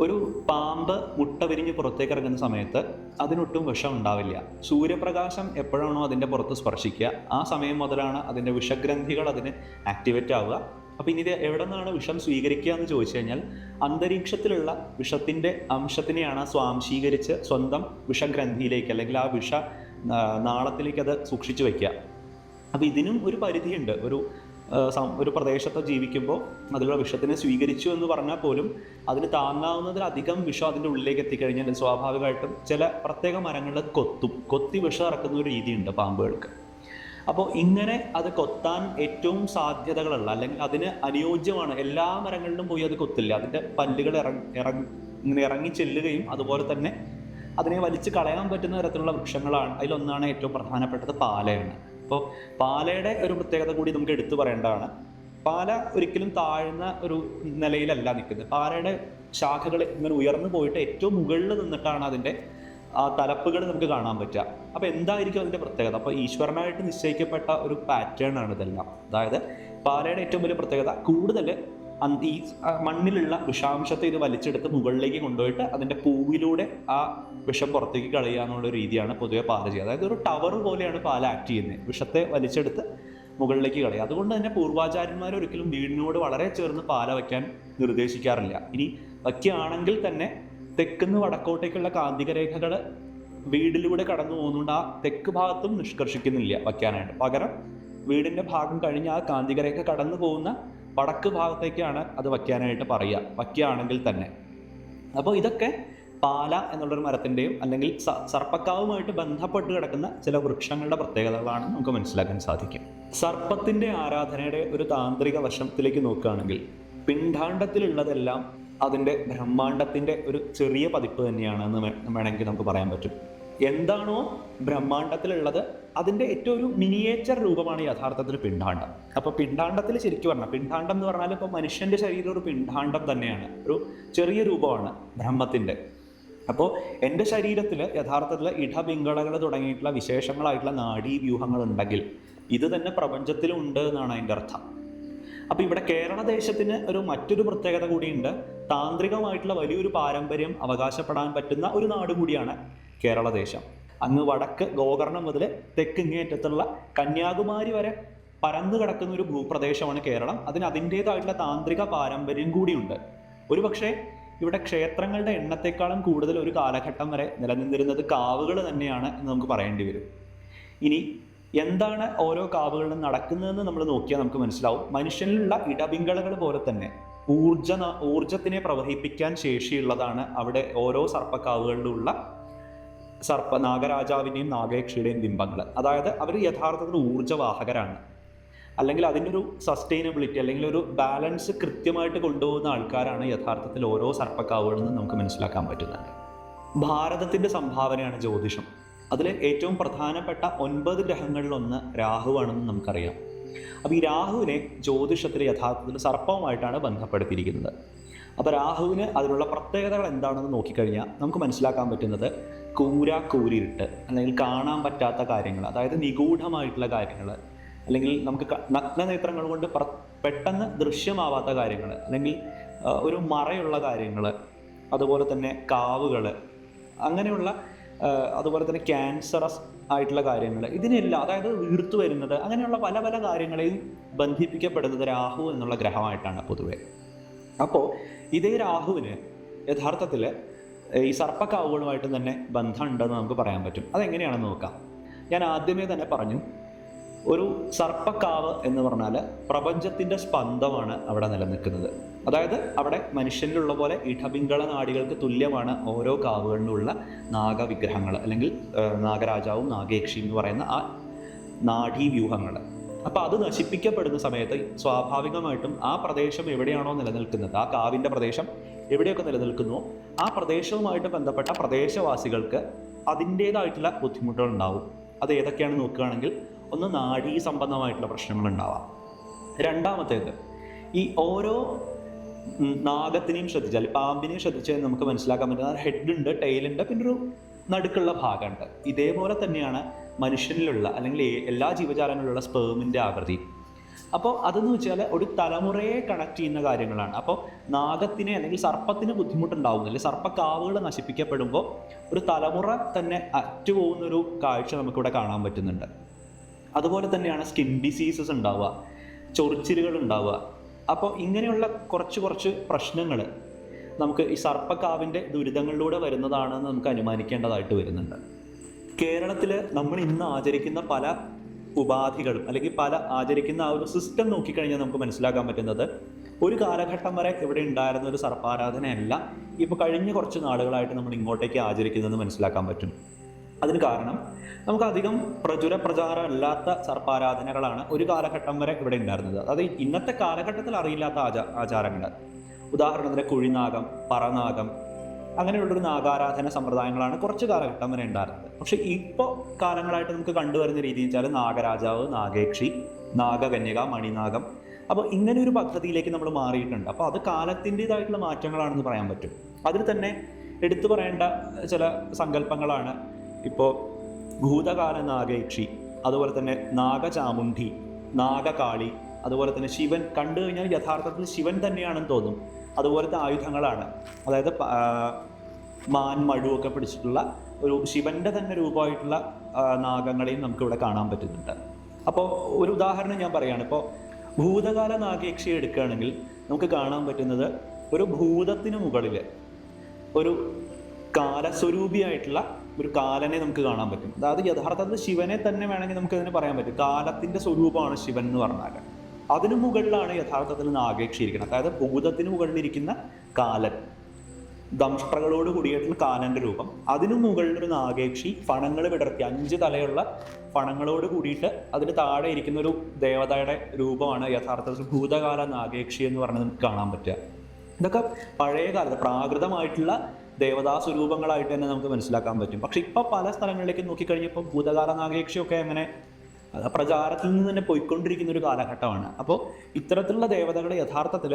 ഒരു പാമ്പ് മുട്ട വിരിഞ്ഞ് പുറത്തേക്ക് ഇറങ്ങുന്ന സമയത്ത് അതിനൊട്ടും വിഷം ഉണ്ടാവില്ല. സൂര്യപ്രകാശം എപ്പോഴാണോ അതിന്റെ പുറത്ത് സ്പർശിക്കുക ആ സമയം മുതലാണ് അതിന്റെ വിഷഗ്രന്ഥികൾ അതിന് ആക്ടിവേറ്റ് ആവുക. അപ്പോൾ ഇനി ഇത് എവിടെ നിന്നാണ് വിഷം സ്വീകരിക്കുക എന്ന് ചോദിച്ചു കഴിഞ്ഞാൽ അന്തരീക്ഷത്തിലുള്ള വിഷത്തിന്റെ അംശത്തിനെയാണ് സ്വാംശീകരിച്ച് സ്വന്തം വിഷഗ്രന്ഥിയിലേക്ക് അല്ലെങ്കിൽ ആ വിഷ നാളത്തിലേക്ക് അത് സൂക്ഷിച്ചു വയ്ക്കുക. അപ്പോൾ ഇതിനും ഒരു പരിധിയുണ്ട്. ഒരു ഒരു പ്രദേശത്ത് ജീവിക്കുമ്പോൾ അതിലുള്ള വിഷത്തിനെ സ്വീകരിച്ചു എന്ന് പറഞ്ഞാൽ പോലും അതിന് താങ്ങാവുന്നതിലധികം വിഷം അതിന്റെ ഉള്ളിലേക്ക് എത്തിക്കഴിഞ്ഞാൽ സ്വാഭാവികമായിട്ടും ചില പ്രത്യേക മരങ്ങളിൽ കൊത്തും. കൊത്തി വിഷം ഇറക്കുന്ന ഒരു രീതിയുണ്ട് പാമ്പുകൾക്ക്. അപ്പോൾ ഇങ്ങനെ അത് കൊത്താൻ ഏറ്റവും സാധ്യതകളുള്ള അല്ലെങ്കിൽ അതിന് അനുയോജ്യമാണ്. എല്ലാ മരങ്ങളിലും പോയി അത് കൊത്തില്ല. അതിന്റെ പല്ലുകൾ ഇറങ്ങി ഇറങ്ങി ഇങ്ങനെ ഇറങ്ങി ചെല്ലുകയും അതുപോലെ തന്നെ അതിനെ വലിച്ചു കളയാൻ പറ്റുന്ന തരത്തിലുള്ള വൃക്ഷങ്ങളാണ്. അതിലൊന്നാണ് ഏറ്റവും പ്രധാനപ്പെട്ടത് പാലയാണ്. അപ്പോൾ പാലയുടെ ഒരു പ്രത്യേകത കൂടി നമുക്ക് എടുത്തു പറയേണ്ടതാണ്. പാല ഒരിക്കലും താഴ്ന്ന ഒരു നിലയിലല്ല നിൽക്കുന്നത്. പാലയുടെ ശാഖകൾ ഇങ്ങനെ ഉയർന്നു പോയിട്ട് ഏറ്റവും മുകളിൽ നിന്നിട്ടാണ് അതിന്റെ ആ തലപ്പുകൾ നമുക്ക് കാണാൻ പറ്റുക. അപ്പോൾ എന്തായിരിക്കും അതിന്റെ പ്രത്യേകത? അപ്പോൾ ഈശ്വരനായിട്ട് നിശ്ചയിക്കപ്പെട്ട ഒരു പാറ്റേൺ ആണ് ഇതെല്ലാം. അതായത് പാലയുടെ ഏറ്റവും വലിയ പ്രത്യേകത കൂടുതൽ ഈ മണ്ണിലുള്ള വിഷാംശത്തെ ഇത് വലിച്ചെടുത്ത് മുകളിലേക്ക് കൊണ്ടുപോയിട്ട് അതിന്റെ പൂവിലൂടെ ആ വിഷം പുറത്തേക്ക് കളയുക എന്നുള്ള രീതിയാണ് പൊതുവെ പാല ചെയ്യുക. അതായത് ഒരു ടവർ പോലെയാണ് പാല ആക്ട് ചെയ്യുന്നത്. വിഷത്തെ വലിച്ചെടുത്ത് മുകളിലേക്ക് കളയുക. അതുകൊണ്ട് തന്നെ പൂർവാചാര്യന്മാർ ഒരിക്കലും വീടിനോട് വളരെ ചേർന്ന് പാല വയ്ക്കാൻ നിർദ്ദേശിക്കാറില്ല. ഇനി വയ്ക്കുകയാണെങ്കിൽ തന്നെ തെക്കുന്ന് വടക്കോട്ടേക്കുള്ള കാന്തിക രേഖകൾ വീടിലൂടെ കടന്നു പോകുന്നുണ്ട് ആ തെക്ക് ഭാഗത്തും നിഷ്കർഷിക്കുന്നില്ല വയ്ക്കാനായിട്ട്. പകരം വീടിന്റെ ഭാഗം കഴിഞ്ഞ് ആ കാന്തിക രേഖ കടന്നു പോകുന്ന വടക്ക് ഭാഗത്തേക്കാണ് അത് വയ്ക്കാനായിട്ട് പറയുക. വയ്ക്കുകയാണെങ്കിൽ തന്നെ. അപ്പോൾ ഇതൊക്കെ പാല എന്നുള്ളൊരു മരത്തിന്റെയും അല്ലെങ്കിൽ സർപ്പക്കാവുമായിട്ട് ബന്ധപ്പെട്ട് കിടക്കുന്ന ചില വൃക്ഷങ്ങളുടെ പ്രത്യേകതകളാണ് നമുക്ക് മനസ്സിലാക്കാൻ സാധിക്കും. സർപ്പത്തിന്റെ ആരാധനയുടെ ഒരു താന്ത്രിക വശത്തിലേക്ക് നോക്കുകയാണെങ്കിൽ പിണ്ഡാണ്ടത്തിലുള്ളതെല്ലാം അതിന്റെ ബ്രഹ്മാണ്ടത്തിന്റെ ഒരു ചെറിയ പതിപ്പ് തന്നെയാണെന്ന് വേണമെങ്കിൽ നമുക്ക് പറയാൻ പറ്റും. എന്താണോ ബ്രഹ്മാണ്ടത്തിലുള്ളത് അതിന്റെ ഏറ്റവും ഒരു മിനിയേച്ചർ രൂപമാണ് യഥാർത്ഥത്തിൽ പിണ്ഡാണ്ടം. അപ്പോൾ പിണ്ടാണ്ടത്തിൽ ശരിക്കും പറഞ്ഞാൽ പിണ്ടാണ്ടം എന്ന് പറഞ്ഞാൽ ഇപ്പോൾ മനുഷ്യന്റെ ശരീരം ഒരു പിണ്ഡാണ്ടം തന്നെയാണ്. ഒരു ചെറിയ രൂപമാണ് ബ്രഹ്മത്തിന്റെ. അപ്പോൾ എന്റെ ശരീരത്തിൽ യഥാർത്ഥത്തിൽ ഇടപിങ്കളകൾ തുടങ്ങിയിട്ടുള്ള വിശേഷങ്ങളായിട്ടുള്ള നാഡീവ്യൂഹങ്ങൾ ഉണ്ടെങ്കിൽ ഇത് തന്നെ പ്രപഞ്ചത്തിലുണ്ട് എന്നാണ് അതിന്റെ അർത്ഥം. അപ്പോൾ ഇവിടെ കേരള ദേശത്തിന് ഒരു മറ്റൊരു പ്രത്യേകത കൂടിയുണ്ട്. താന്ത്രികമായിട്ടുള്ള വലിയൊരു പാരമ്പര്യം അവകാശപ്പെടാൻ പറ്റുന്ന ഒരു നാട് കൂടിയാണ് കേരള ദേശം. അങ്ങ് വടക്ക് ഗോകർണം മുതൽ തെക്ക് ഇങ്ങേറ്റത്തുള്ള കന്യാകുമാരി വരെ പരന്നു കിടക്കുന്ന ഒരു ഭൂപ്രദേശമാണ് കേരളം. അതിന് അതിന്റേതായിട്ടുള്ള താന്ത്രിക പാരമ്പര്യം കൂടിയുണ്ട്. ഒരു പക്ഷേ ഇവിടെ ക്ഷേത്രങ്ങളുടെ എണ്ണത്തെക്കാളും കൂടുതൽ ഒരു കാലഘട്ടം വരെ നിലനിന്നിരുന്നത് കാവുകൾ തന്നെയാണ് എന്ന് നമുക്ക് പറയേണ്ടി വരും. ഇനി എന്താണ് ഓരോ കാവുകളിലും നടക്കുന്നതെന്ന് നമ്മൾ നോക്കിയാൽ നമുക്ക് മനസ്സിലാവും. മനുഷ്യനിലുള്ള ഇടപിങ്കളകൾ പോലെ തന്നെ ഊർജ ഊർജത്തിനെ പ്രവഹിപ്പിക്കാൻ ശേഷിയുള്ളതാണ് അവിടെ ഓരോ സർപ്പക്കാവുകളിലുള്ള സർപ്പ നാഗരാജാവിന്റെയും നാഗയക്ഷിയുടെയും ബിംബങ്ങൾ. അതായത് അവർ യഥാർത്ഥത്തിൽ ഊർജവാഹകരാണ് അല്ലെങ്കിൽ അതിന്റെ ഒരു സസ്റ്റൈനബിലിറ്റി അല്ലെങ്കിൽ ഒരു ബാലൻസ് കൃത്യമായിട്ട് കൊണ്ടുപോകുന്ന ആൾക്കാരാണ് യഥാർത്ഥത്തിൽ ഓരോ സർപ്പക്കാവുകളിൽ നിന്ന് നമുക്ക് മനസ്സിലാക്കാൻ പറ്റുന്നത്. ഭാരതത്തിന്റെ സംഭാവനയാണ് ജ്യോതിഷം. അതിൽ ഏറ്റവും പ്രധാനപ്പെട്ട ഒൻപത് ഗ്രഹങ്ങളിലൊന്ന് രാഹുവാണെന്ന് നമുക്കറിയാം. അപ്പോൾ ഈ രാഹുവിനെ ജ്യോതിഷത്തിൽ യഥാർത്ഥത്തിൽ സർപ്പവുമായിട്ടാണ് ബന്ധപ്പെടുത്തിയിരിക്കുന്നത്. അപ്പോൾ രാഹുവിന് അതിനുള്ള പ്രത്യേകതകൾ എന്താണെന്ന് നോക്കിക്കഴിഞ്ഞാൽ നമുക്ക് മനസ്സിലാക്കാൻ പറ്റുന്നത് കൂര കൂരിരുട്ട് അല്ലെങ്കിൽ കാണാൻ പറ്റാത്ത കാര്യങ്ങൾ അതായത് നിഗൂഢമായിട്ടുള്ള കാര്യങ്ങൾ അല്ലെങ്കിൽ നമുക്ക് നഗ്നനേത്രങ്ങൾ കൊണ്ട് പെട്ടെന്ന് ദൃശ്യമാവാത്ത കാര്യങ്ങൾ അല്ലെങ്കിൽ ഒരു മറയുള്ള കാര്യങ്ങൾ അതുപോലെ തന്നെ കാവുകൾ അങ്ങനെയുള്ള അതുപോലെ തന്നെ ക്യാൻസറസ് ആയിട്ടുള്ള കാര്യങ്ങൾ. ഇതിനെല്ലാം അതായത് വീർത്തു വരുന്നത് അങ്ങനെയുള്ള പല പല കാര്യങ്ങളെയും ബന്ധിപ്പിക്കപ്പെടുന്നത് രാഹു എന്നുള്ള ഗ്രഹമായിട്ടാണ് പൊതുവെ. അപ്പോൾ ഇതേ രാഹുവിന് യഥാർത്ഥത്തിൽ ഈ സർപ്പക്കാവുകളുമായിട്ട് തന്നെ ബന്ധമുണ്ടെന്ന് നമുക്ക് പറയാൻ പറ്റും. അതെങ്ങനെയാണെന്ന് നോക്കാം. ഞാൻ ആദ്യമേ തന്നെ പറഞ്ഞു ഒരു സർപ്പക്കാവ് എന്ന് പറഞ്ഞാൽ പ്രപഞ്ചത്തിന്റെ സ്പന്ദമാണ് അവിടെ നിലനിൽക്കുന്നത്. അതായത് അവിടെ മനുഷ്യനിലുള്ള പോലെ ഇടപിങ്കള നാടികൾക്ക് തുല്യമാണ് ഓരോ കാവുകളിലുള്ള നാഗവിഗ്രഹങ്ങൾ അല്ലെങ്കിൽ നാഗരാജാവും നാഗേക്ഷി എന്ന് പറയുന്ന ആ നാഡീവ്യൂഹങ്ങൾ അപ്പോൾ അത് നശിപ്പിക്കപ്പെടുന്ന സമയത്ത് സ്വാഭാവികമായിട്ടും ആ പ്രദേശം എവിടെയാണോ നിലനിൽക്കുന്നത് ആ കാവിന്റെ പ്രദേശം എവിടെയൊക്കെ നിലനിൽക്കുന്നുവോ ആ പ്രദേശവുമായിട്ട് ബന്ധപ്പെട്ട പ്രദേശവാസികൾക്ക് അതിന്റേതായിട്ടുള്ള ബുദ്ധിമുട്ടുകൾ ഉണ്ടാവും അത് ഏതൊക്കെയാണെന്ന് നോക്കുകയാണെങ്കിൽ ഒന്ന് നാഡീ സംബന്ധമായിട്ടുള്ള പ്രശ്നങ്ങൾ ഉണ്ടാവാം രണ്ടാമത്തേത് ഈ ഓരോ നാഗത്തിനെയും ശ്രദ്ധിച്ചാൽ പാമ്പിനെയും ശ്രദ്ധിച്ചാൽ നമുക്ക് മനസ്സിലാക്കാൻ പറ്റുന്ന ഹെഡ് ഉണ്ട് ടെയിലുണ്ട് പിന്നെ ഒരു നടുക്കുള്ള ഭാഗമുണ്ട്. ഇതേപോലെ തന്നെയാണ് മനുഷ്യനിലുള്ള അല്ലെങ്കിൽ എല്ലാ ജീവജാലങ്ങളിലുള്ള സ്പേമിന്റെ ആകൃതി. അപ്പോൾ അതെന്ന് വെച്ചാൽ ഒരു തലമുറയെ കണക്ട് ചെയ്യുന്ന കാര്യങ്ങളാണ്. അപ്പോൾ നാഗത്തിന് അല്ലെങ്കിൽ സർപ്പത്തിന് ബുദ്ധിമുട്ടുണ്ടാവുന്നു അല്ലെങ്കിൽ സർപ്പക്കാവുകൾ നശിപ്പിക്കപ്പെടുമ്പോൾ ഒരു തലമുറ തന്നെ അറ്റുപോകുന്നൊരു കാഴ്ച നമുക്കിവിടെ കാണാൻ പറ്റുന്നുണ്ട്. അതുപോലെ തന്നെയാണ് സ്കിൻ ഡിസീസസ് ഉണ്ടാവുക ചൊറിച്ചിലുകൾ ഉണ്ടാവുക അപ്പോൾ ഇങ്ങനെയുള്ള കുറച്ച് കുറച്ച് പ്രശ്നങ്ങൾ നമുക്ക് ഈ സർപ്പക്കാവിന്റെ ദുരിതങ്ങളിലൂടെ വരുന്നതാണെന്ന് നമുക്ക് അനുമാനിക്കേണ്ടതായിട്ട് വരുന്നുണ്ട്. കേരളത്തിൽ നമ്മൾ ഇന്ന് ആചരിക്കുന്ന പല ഉപാധികളും അല്ലെങ്കിൽ പല ആചരിക്കുന്ന ആ ഒരു സിസ്റ്റം നോക്കിക്കഴിഞ്ഞാൽ നമുക്ക് മനസ്സിലാക്കാൻ പറ്റുന്നത് ഒരു കാലഘട്ടം വരെ ഇവിടെ ഉണ്ടായിരുന്ന ഒരു സർപ്പാരാധനയല്ല. ഇപ്പോൾ കഴിഞ്ഞ കുറച്ച് നാളുകളായിട്ട് നമ്മൾ ഇങ്ങോട്ടേക്ക് ആചരിക്കുന്നത് മനസ്സിലാക്കാൻ പറ്റും. അതിന് കാരണം നമുക്ക് അധികം പ്രചുര പ്രചാരമല്ലാത്ത സർപ്പാരാധനകളാണ് ഒരു കാലഘട്ടം വരെ ഇവിടെ ഉണ്ടായിരുന്നത്. അത് ഇന്നത്തെ കാലഘട്ടത്തിൽ അറിയില്ലാത്ത ആചാ ആചാരങ്ങൾ. ഉദാഹരണത്തിന് കുഴിനാഗം പറനാഗം അങ്ങനെയുള്ളൊരു നാഗാരാധന സമ്പ്രദായങ്ങളാണ് കുറച്ച് കാലഘട്ടം വരെ ഉണ്ടായിരുന്നത്. പക്ഷെ ഇപ്പോൾ കാലങ്ങളായിട്ട് നമുക്ക് കണ്ടുവരുന്ന രീതി വെച്ചാൽ നാഗരാജാവ് നാഗേക്ഷി നാഗകന്യക മണിനാഗം. അപ്പോൾ ഇങ്ങനെ ഒരു പദ്ധതിയിലേക്ക് നമ്മൾ മാറിയിട്ടുണ്ട്. അപ്പോൾ അത് കാലത്തിന്റെതായിട്ടുള്ള മാറ്റങ്ങളാണെന്ന് പറയാൻ പറ്റും. അതിൽ തന്നെ എടുത്തു പറയേണ്ട ചില സങ്കല്പങ്ങളാണ് ഇപ്പോൾ ഭൂതകാല നാഗയക്ഷി അതുപോലെ തന്നെ നാഗചാമുണ്ഡി നാഗകാളി അതുപോലെ തന്നെ ശിവൻ കണ്ടു കഴിഞ്ഞാൽ യഥാർത്ഥത്തിൽ ശിവൻ തന്നെയാണെന്ന് തോന്നും. അതുപോലത്തെ ആയുധങ്ങളാണ്. അതായത് മാൻ മഴുവൊക്കെ പിടിച്ചിട്ടുള്ള ഒരു ശിവന്റെ തന്നെ രൂപമായിട്ടുള്ള നാഗങ്ങളെയും നമുക്കിവിടെ കാണാൻ പറ്റുന്നുണ്ട്. അപ്പോൾ ഒരു ഉദാഹരണം ഞാൻ പറയുകയാണ് ഇപ്പോൾ ഭൂതകാല നാഗയക്ഷി എടുക്കുകയാണെങ്കിൽ നമുക്ക് കാണാൻ പറ്റുന്നത് ഒരു ഭൂതത്തിന് മുകളിൽ ഒരു കാലസ്വരൂപിയായിട്ടുള്ള ഒരു കാലനെ നമുക്ക് കാണാൻ പറ്റും. അതായത് യഥാർത്ഥത്തിൽ ശിവനെ തന്നെ വേണമെങ്കിൽ നമുക്ക് അതിന് പറയാൻ പറ്റും. കാലത്തിന്റെ സ്വരൂപമാണ് ശിവൻ എന്ന് പറഞ്ഞാൽ. അതിനു മുകളിലാണ് യഥാർത്ഥത്തിൽ നാഗേക്ഷി ഇരിക്കുന്നത് അതായത് ഭൂതത്തിന് മുകളിലിരിക്കുന്ന കാലൻ. ദംഷ്ട്രകളോട് കൂടിയിട്ടുള്ള കാലന്റെ രൂപം. അതിനു മുകളിലൊരു നാഗേക്ഷി ഫണങ്ങൾ വിടർത്തി അഞ്ച് തലയുള്ള ഫണങ്ങളോട് കൂടിയിട്ട് അതിന് താഴെ ഇരിക്കുന്ന ഒരു ദേവതയുടെ രൂപമാണ് യഥാർത്ഥത്തിൽ ഭൂതകാല നാഗേക്ഷി എന്ന് പറഞ്ഞത് കാണാൻ പറ്റുക. ഇതൊക്കെ പഴയ കാലത്ത് പ്രാകൃതമായിട്ടുള്ള ദേവതാ സ്വരൂപങ്ങളായിട്ട് തന്നെ നമുക്ക് മനസ്സിലാക്കാൻ പറ്റും. പക്ഷെ ഇപ്പൊ പല സ്ഥലങ്ങളിലേക്ക് നോക്കിക്കഴിഞ്ഞപ്പോൾ ഭൂതകാല നാഗേക്ഷയൊക്കെ അങ്ങനെ പ്രചാരത്തിൽ നിന്ന് തന്നെ പോയിക്കൊണ്ടിരിക്കുന്ന ഒരു കാലഘട്ടമാണ്. അപ്പോൾ ഇത്തരത്തിലുള്ള ദേവതകൾ യഥാർത്ഥത്തിൽ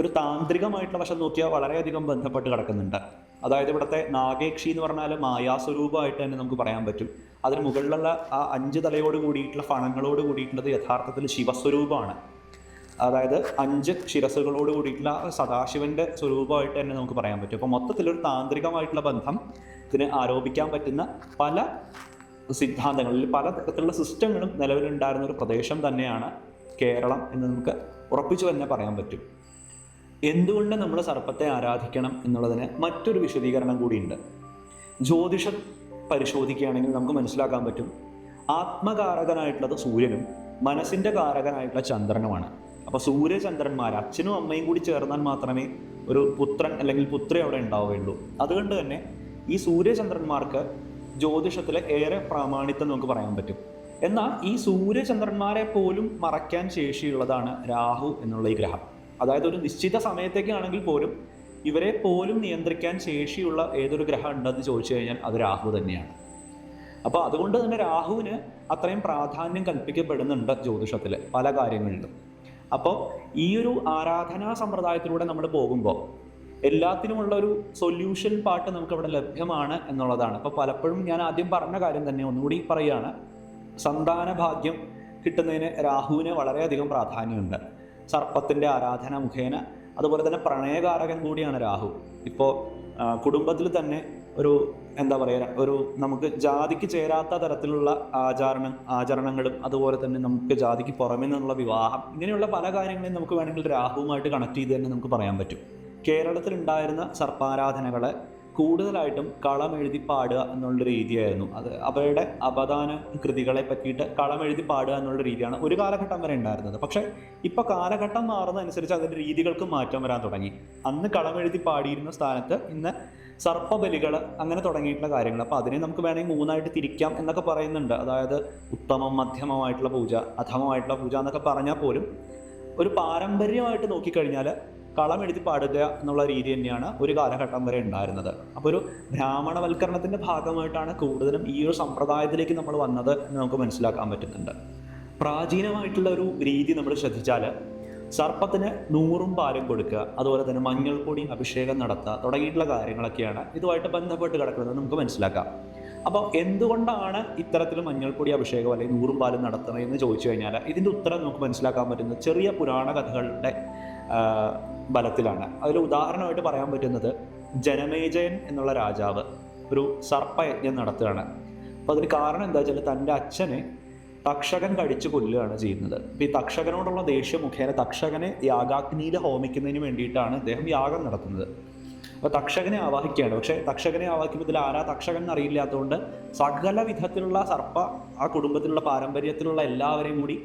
ഒരു താന്ത്രികമായിട്ടുള്ള വശം നോക്കിയാൽ വളരെയധികം ബന്ധപ്പെട്ട് കിടക്കുന്നുണ്ട്. അതായത് ഇവിടുത്തെ നാഗേക്ഷി എന്ന് പറഞ്ഞാൽ മായാസ്വരൂപമായിട്ട് തന്നെ നമുക്ക് പറയാൻ പറ്റും. അതിന് മുകളിലുള്ള ആ അഞ്ച് തലയോട് കൂടിയിട്ടുള്ള ഫണങ്ങളോട് കൂടിയിട്ടുള്ളത് യഥാർത്ഥത്തിൽ ശിവസ്വരൂപമാണ്. അതായത് അഞ്ച് ശിരസുകളോട് കൂടിയിട്ടുള്ള സദാശിവന്റെ സ്വരൂപമായിട്ട് തന്നെ നമുക്ക് പറയാൻ പറ്റും. അപ്പോൾ മൊത്തത്തിലൊരു താന്ത്രികമായിട്ടുള്ള ബന്ധം ഇതിന് ആരോപിക്കാൻ പറ്റുന്ന പല സിദ്ധാന്തങ്ങളിൽ പല തരത്തിലുള്ള സിസ്റ്റങ്ങളും നിലവിലുണ്ടായിരുന്ന ഒരു പ്രദേശം തന്നെയാണ് കേരളം എന്ന് നമുക്ക് ഉറപ്പിച്ചു തന്നെ പറയാൻ പറ്റും. എന്തുകൊണ്ട് നമ്മൾ സർപ്പത്തെ ആരാധിക്കണം എന്നുള്ളതിന് മറ്റൊരു വിശദീകരണം കൂടിയുണ്ട്. ജ്യോതിഷം പരിശോധിക്കുകയാണെങ്കിൽ നമുക്ക് മനസ്സിലാക്കാൻ പറ്റും. ആത്മകാരകനായിട്ടുള്ളത് സൂര്യനും മനസ്സിന്റെ കാരകനായിട്ടുള്ള ചന്ദ്രനുമാണ്. അപ്പോൾ സൂര്യചന്ദ്രന്മാർ അച്ഛനും അമ്മയും കൂടി ചേർന്നാൽ മാത്രമേ ഒരു പുത്രൻ അല്ലെങ്കിൽ പുത്രി അവിടെ ഉണ്ടാവുകയുള്ളൂ. അതുകൊണ്ട് തന്നെ ഈ സൂര്യചന്ദ്രന്മാർക്ക് ജ്യോതിഷത്തിൽ ഏറെ പ്രാമാണിത്വം നമുക്ക് പറയാൻ പറ്റും. എന്നാൽ ഈ സൂര്യചന്ദ്രന്മാരെ പോലും മറയ്ക്കാൻ ശേഷിയുള്ളതാണ് രാഹു എന്നുള്ള ഈ ഗ്രഹം. അതായത് ഒരു നിശ്ചിത സമയത്തേക്കാണെങ്കിൽ പോലും ഇവരെ പോലും നിയന്ത്രിക്കാൻ ശേഷിയുള്ള ഏതൊരു ഗ്രഹം ഉണ്ടെന്ന് ചോദിച്ചു കഴിഞ്ഞാൽ അത് രാഹു തന്നെയാണ്. അപ്പോൾ അതുകൊണ്ട് തന്നെ രാഹുവിന് അത്രയും പ്രാധാന്യം കൽപ്പിക്കപ്പെടുന്നുണ്ട് ജ്യോതിഷത്തിൽ പല കാര്യങ്ങളിലും. അപ്പോൾ ഈ ഒരു ആരാധനാ സമ്പ്രദായത്തിലൂടെ നമ്മൾ പോകുമ്പോൾ എല്ലാത്തിനുമുള്ള ഒരു സൊല്യൂഷൻ പാട്ട് നമുക്ക് അവിടെ ലഭ്യമാണ് എന്നുള്ളതാണ്. അപ്പോൾ പലപ്പോഴും ഞാൻ ആദ്യം പറഞ്ഞ കാര്യം തന്നെ ഒന്നുകൂടി പറയുകയാണ് സന്താന ഭാഗ്യം കിട്ടുന്നതിന് രാഹുവിന് വളരെയധികം പ്രാധാന്യമുണ്ട്. സർപ്പത്തിന്റെ ആരാധന മുഖേന അതുപോലെ തന്നെ പ്രണയകാരകൻ കൂടിയാണ് രാഹു. ഇപ്പോൾ കുടുംബത്തിൽ തന്നെ ഒരു എന്താ പറയുക ഒരു നമുക്ക് ജാതിക്ക് ചേരാത്ത തരത്തിലുള്ള ആചാരണ ആചരണങ്ങളും അതുപോലെ തന്നെ നമുക്ക് ജാതിക്ക് പുറമെ നിന്നുള്ള വിവാഹം ഇങ്ങനെയുള്ള പല കാര്യങ്ങളെയും നമുക്ക് വേണമെങ്കിൽ രാഹുവുമായിട്ട് കണക്ട് ചെയ്ത് തന്നെ നമുക്ക് പറയാൻ പറ്റും. കേരളത്തിലുണ്ടായിരുന്ന സർപ്പാരാധനകളെ കൂടുതലായിട്ടും കളം എഴുതി പാടുക എന്നുള്ള രീതിയായിരുന്നു. അത് അവരുടെ അപദാന കൃതികളെ പറ്റിയിട്ട് കളം എഴുതി പാടുക എന്നുള്ള രീതിയാണ് ഒരു കാലഘട്ടം വരെ ഉണ്ടായിരുന്നത്. പക്ഷേ ഇപ്പോൾ കാലഘട്ടം മാറുന്നതനുസരിച്ച് അതിന്റെ രീതികൾക്ക് മാറ്റം വരാൻ തുടങ്ങി. അന്ന് കളം എഴുതി പാടിയിരുന്ന സ്ഥാനത്ത് ഇന്ന് സർപ്പബലികൾ അങ്ങനെ തുടങ്ങിയിട്ടുള്ള കാര്യങ്ങൾ അപ്പോൾ അതിനെ നമുക്ക് വേണമെങ്കിൽ മൂന്നായിട്ട് തിരിക്കാം എന്നൊക്കെ പറയുന്നുണ്ട്. അതായത് ഉത്തമം മധ്യമമായിട്ടുള്ള പൂജ അധമമായിട്ടുള്ള പൂജ എന്നൊക്കെ പറഞ്ഞാൽ പോലും ഒരു പാരമ്പര്യമായിട്ട് നോക്കിക്കഴിഞ്ഞാൽ കളം എഴുതി പാടുക എന്നുള്ള രീതി തന്നെയാണ് ഒരു കാലഘട്ടം വരെ ഉണ്ടായിരുന്നത്. അപ്പോൾ ഒരു ബ്രാഹ്മണവൽക്കരണത്തിന്റെ ഭാഗമായിട്ടാണ് കൂടുതലും ഈ ഒരു സമ്പ്രദായത്തിലേക്ക് നമ്മൾ വന്നത് എന്ന് നമുക്ക് മനസ്സിലാക്കാൻ പറ്റുന്നുണ്ട്. പ്രാചീനമായിട്ടുള്ള ഒരു രീതി നമ്മൾ ശ്രദ്ധിച്ചാൽ സർപ്പത്തിന് നൂറും പാലും കൊടുക്കുക അതുപോലെ തന്നെ മഞ്ഞൾപ്പൊടി അഭിഷേകം നടത്തുക തുടങ്ങിയിട്ടുള്ള കാര്യങ്ങളൊക്കെയാണ് ഇതുമായിട്ട് ബന്ധപ്പെട്ട് കിടക്കുന്നത് നമുക്ക് മനസ്സിലാക്കാം. അപ്പോൾ എന്തുകൊണ്ടാണ് ഇത്തരത്തിൽ മഞ്ഞൾപ്പൊടി അഭിഷേകം അല്ലെങ്കിൽ നൂറും പാലും നടത്തുന്നത് എന്ന് ചോദിച്ചു കഴിഞ്ഞാൽ ഇതിന്റെ ഉത്തരം നമുക്ക് മനസ്സിലാക്കാൻ പറ്റുന്നത് ചെറിയ പുരാണ കഥകളുടെ ബലത്തിലാണ്. അതിൽ ഉദാഹരണമായിട്ട് പറയാൻ പറ്റുന്നത് ജനമേജയൻ എന്നുള്ള രാജാവ് ഒരു സർപ്പയജ്ഞം നടത്തുകയാണ്. അപ്പോൾ അതിന് കാരണം എന്താ വെച്ചാൽ തന്റെ അച്ഛനെ തക്ഷകൻ കടിച്ചു കൊല്ലുകയാണ് ചെയ്യുന്നത്. അപ്പോൾ ഈ തക്ഷകനോടുള്ള ദേഷ്യം മുഖേന തക്ഷകനെ യാഗാഗ്നിയിൽ ഹോമിക്കുന്നതിന് വേണ്ടിയിട്ടാണ് അദ്ദേഹം യാഗം നടത്തുന്നത്. അപ്പോൾ തക്ഷകനെ ആവാഹിക്കുകയാണ്. പക്ഷേ തക്ഷകനെ ആവാഹിക്കുമ്പോൾ ഇതിൽ ആരാ തക്ഷകൻ എന്നറിയില്ലാത്തതുകൊണ്ട് സകല വിധത്തിലുള്ള സർപ്പ ആ കുടുംബത്തിലുള്ള പാരമ്പര്യത്തിലുള്ള എല്ലാവരെയും കൂടി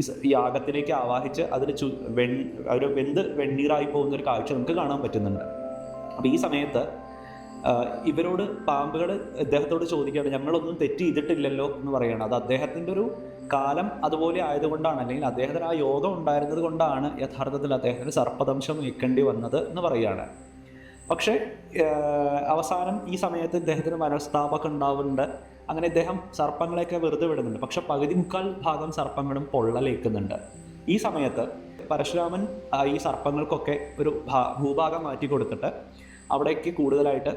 ഈ യാഗത്തിലേക്ക് ആവാഹിച്ച് അതിൽ ചു വെൺ ഒരു വെന്ത് വെണ്ണീറായി പോകുന്ന ഒരു കാഴ്ച നമുക്ക് കാണാൻ പറ്റുന്നുണ്ട്. അപ്പോൾ ഈ സമയത്ത് ഇവരോട് പാമ്പുകൾ അദ്ദേഹത്തോട് ചോദിക്കുകയാണ് ഞങ്ങളൊന്നും തെറ്റ് ചെയ്തിട്ടില്ലല്ലോ എന്ന് പറയുകയാണ്. അത് അദ്ദേഹത്തിന്റെ ഒരു കാലം അതുപോലെ ആയതുകൊണ്ടാണ് അല്ലെങ്കിൽ അദ്ദേഹത്തിന് ആ യോഗം ഉണ്ടായിരുന്നത് കൊണ്ടാണ് യഥാർത്ഥത്തിൽ അദ്ദേഹത്തിന് സർപ്പദംശം നീക്കേണ്ടി വന്നത് എന്ന് പറയുകയാണ്. പക്ഷേ അവസാനം ഈ സമയത്ത് ഇദ്ദേഹത്തിന് മനസ്താപമൊക്കെ ഉണ്ടാവുന്നുണ്ട്. അങ്ങനെ ഇദ്ദേഹം സർപ്പങ്ങളെയൊക്കെ വെറുതെ വിടുന്നുണ്ട്. പക്ഷെ പകുതി മുക്കാൽ ഭാഗം സർപ്പങ്ങളും പൊള്ളലേക്കുന്നുണ്ട് ഈ സമയത്ത് പരശുരാമൻ ഈ സർപ്പങ്ങൾക്കൊക്കെ ഒരു ഭൂഭാഗം മാറ്റി കൊടുത്തിട്ട് അവിടേക്ക് കൂടുതലായിട്ട്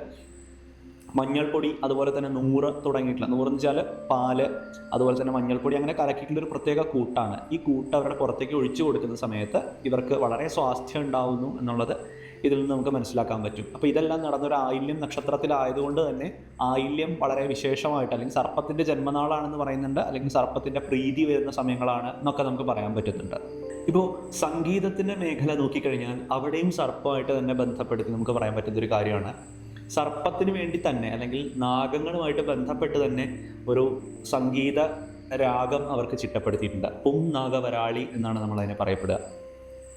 മഞ്ഞൾപ്പൊടി അതുപോലെ തന്നെ നൂറ് തുടങ്ങിയിട്ടുള്ള നൂറ് എന്ന് വെച്ചാൽ പാൽ അതുപോലെ തന്നെ മഞ്ഞൾപ്പൊടി അങ്ങനെ കലക്കിയിട്ടുള്ള ഒരു പ്രത്യേക കൂട്ടാണ്. ഈ കൂട്ട് അവരുടെ പുറത്തേക്ക് ഒഴിച്ചു കൊടുക്കുന്ന സമയത്ത് ഇവർക്ക് വളരെ സ്വാസ്ഥ്യം ഉണ്ടാവുന്നു എന്നുള്ളത് ഇതിൽ നിന്ന് നമുക്ക് മനസ്സിലാക്കാൻ പറ്റും. അപ്പോൾ ഇതെല്ലാം നടന്നൊരു ആയില്യം നക്ഷത്രത്തിലായതുകൊണ്ട് തന്നെ ആയില്യം വളരെ വിശേഷമായിട്ട് അല്ലെങ്കിൽ സർപ്പത്തിന്റെ ജന്മനാളാണെന്ന് പറയുന്നുണ്ട്. അല്ലെങ്കിൽ സർപ്പത്തിന്റെ പ്രീതി വരുന്ന സമയങ്ങളാണ് എന്നൊക്കെ നമുക്ക് പറയാൻ പറ്റുന്നുണ്ട്. ഇപ്പോൾ സംഗീതത്തിന്റെ മേഖല നോക്കിക്കഴിഞ്ഞാൽ അവിടെയും സർപ്പമായിട്ട് തന്നെ ബന്ധപ്പെടുത്തി നമുക്ക് പറയാൻ പറ്റുന്ന ഒരു കാര്യമാണ്. സർപ്പത്തിന് വേണ്ടി തന്നെ അല്ലെങ്കിൽ നാഗങ്ങളുമായിട്ട് ബന്ധപ്പെട്ട് തന്നെ ഒരു സംഗീത രാഗം അവർക്ക് ചിട്ടപ്പെടുത്തിയിട്ടുണ്ട്. പും നാഗവരാളി എന്നാണ് നമ്മളതിനെ പറയപ്പെടുക.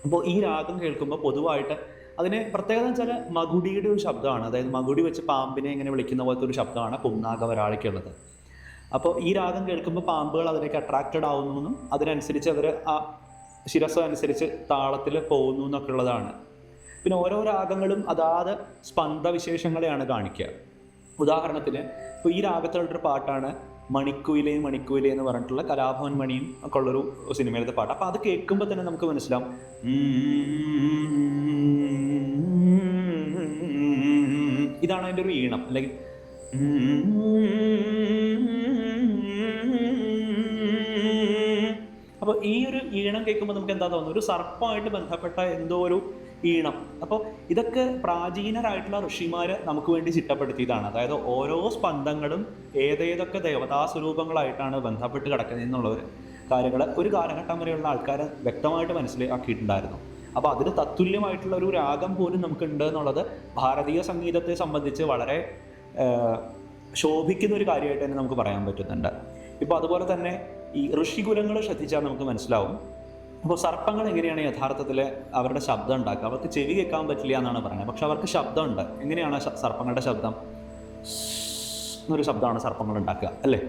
അപ്പോൾ ഈ രാഗം കേൾക്കുമ്പോൾ പൊതുവായിട്ട് അതിന് പ്രത്യേകത എന്ന് വെച്ചാൽ മകുടിയുടെ ഒരു ശബ്ദമാണ്. അതായത് മകുടി വെച്ച് പാമ്പിനെ ഇങ്ങനെ വിളിക്കുന്ന പോലത്തെ ഒരു ശബ്ദമാണ് ഉള്ളത് അപ്പോൾ ഈ രാഗം കേൾക്കുമ്പോൾ പാമ്പുകൾ അതിലേക്ക് അട്രാക്റ്റഡ് ആവുന്നു അതിനനുസരിച്ച് അവർ ആ ശിരസ് അനുസരിച്ച് താളത്തിൽ പോകുന്നു എന്നൊക്കെ ഉള്ളതാണ്. പിന്നെ ഓരോ രാഗങ്ങളും അതാത് സ്പന്ദവിശേഷങ്ങളെയാണ് കാണിക്കുക. ഉദാഹരണത്തിന് ഇപ്പോൾ ഈ രാഗത്തിലുള്ളൊരു പാട്ടാണ് മണിക്കുയിലേ മണിക്കുയിലേ എന്ന് പറഞ്ഞിട്ടുള്ള കലാഭവൻ മണിയും ഒക്കെ ഉള്ളൊരു സിനിമയിലത്തെ പാട്ട്. അപ്പോൾ അത് കേൾക്കുമ്പോൾ തന്നെ നമുക്ക് മനസ്സിലാവും. അതിന്റെ ഒരു ഈണം. അല്ലെങ്കിൽ അപ്പോൾ ഈ ഒരു ഈണം കേൾക്കുമ്പോൾ നമുക്ക് എന്താ തോന്നുന്നത്? ഒരു സർപ്പമായിട്ട് ബന്ധപ്പെട്ട എന്തോ ഒരു ഈണം. അപ്പോൾ ഇതൊക്കെ പ്രാചീനരായിട്ടുള്ള ഋഷിമാർ നമുക്ക് വേണ്ടി ചിട്ടപ്പെടുത്തിയതാണ്. അതായത് ഓരോ സ്പന്ദങ്ങളും ഏതേതൊക്കെ ദേവതാ സ്വരൂപങ്ങളായിട്ടാണ് ബന്ധപ്പെട്ട് കിടക്കുന്നത് എന്നുള്ള ഒരു കാര്യങ്ങൾ ഒരു കാലഘട്ടം വരെയുള്ള ആൾക്കാർ വ്യക്തമായിട്ട് മനസ്സിലാക്കിയിട്ടുണ്ടായിരുന്നു. അപ്പോൾ അതിന് തത്തുല്യമായിട്ടുള്ള ഒരു രാഗം പോലും നമുക്കുണ്ട് എന്നുള്ളത് ഭാരതീയ സംഗീതത്തെ സംബന്ധിച്ച് വളരെ ശോഭിക്കുന്ന ഒരു കാര്യമായിട്ട് തന്നെ നമുക്ക് പറയാൻ പറ്റുന്നുണ്ട്. ഇപ്പോൾ അതുപോലെ തന്നെ ഈ ഋഷികുലങ്ങൾ ശ്രദ്ധിച്ചാൽ നമുക്ക് മനസ്സിലാവും. അപ്പോൾ സർപ്പങ്ങൾ എങ്ങനെയാണ് യഥാർത്ഥത്തിൽ അവരുടെ ശബ്ദം ഉണ്ടാക്കുക? അവർക്ക് ചെവി കേൾക്കാൻ പറ്റില്ല എന്നാണ് പറയുന്നത്. പക്ഷെ അവർക്ക് ശബ്ദമുണ്ട്. എങ്ങനെയാണ് സർപ്പങ്ങളുടെ ശബ്ദം? എന്നൊരു ശബ്ദമാണ് സർപ്പങ്ങൾ ഉണ്ടാക്കുക അല്ലേ?